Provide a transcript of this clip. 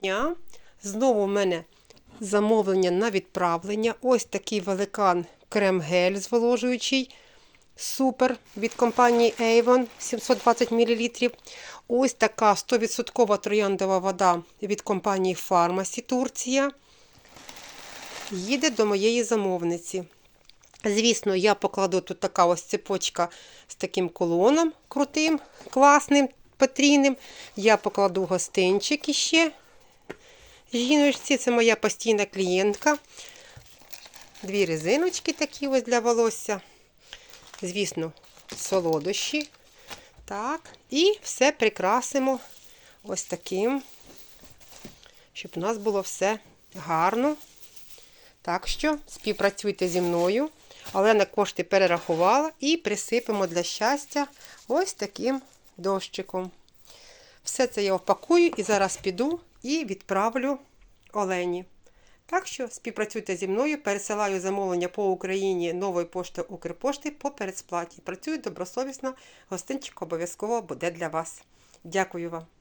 дня. Знову в мене замовлення на відправлення. Ось такий великан крем-гель зволожуючий. Супер від компанії Avon 720 мл. Ось така 100% трояндова вода від компанії Pharmacy Турція. Їде до моєї замовниці. Звісно, я покладу тут така ось цепочка з таким колоном крутим, класним, потрійним. Я покладу гостинчик іще. Жіночці, це моя постійна клієнтка. Дві резиночки такі ось для волосся. Звісно, солодощі. Так, і все прикрасимо ось таким, щоб у нас було все гарно. Так що співпрацюйте зі мною. Олена кошти перерахувала і присипемо для щастя ось таким дощиком. Все це я опакую і зараз піду і відправлю Олені. Так що співпрацюйте зі мною, пересилаю замовлення по Україні нової пошти Укрпошти по передсплаті. Працюю добросовісно, гостинчик обов'язково буде для вас. Дякую вам.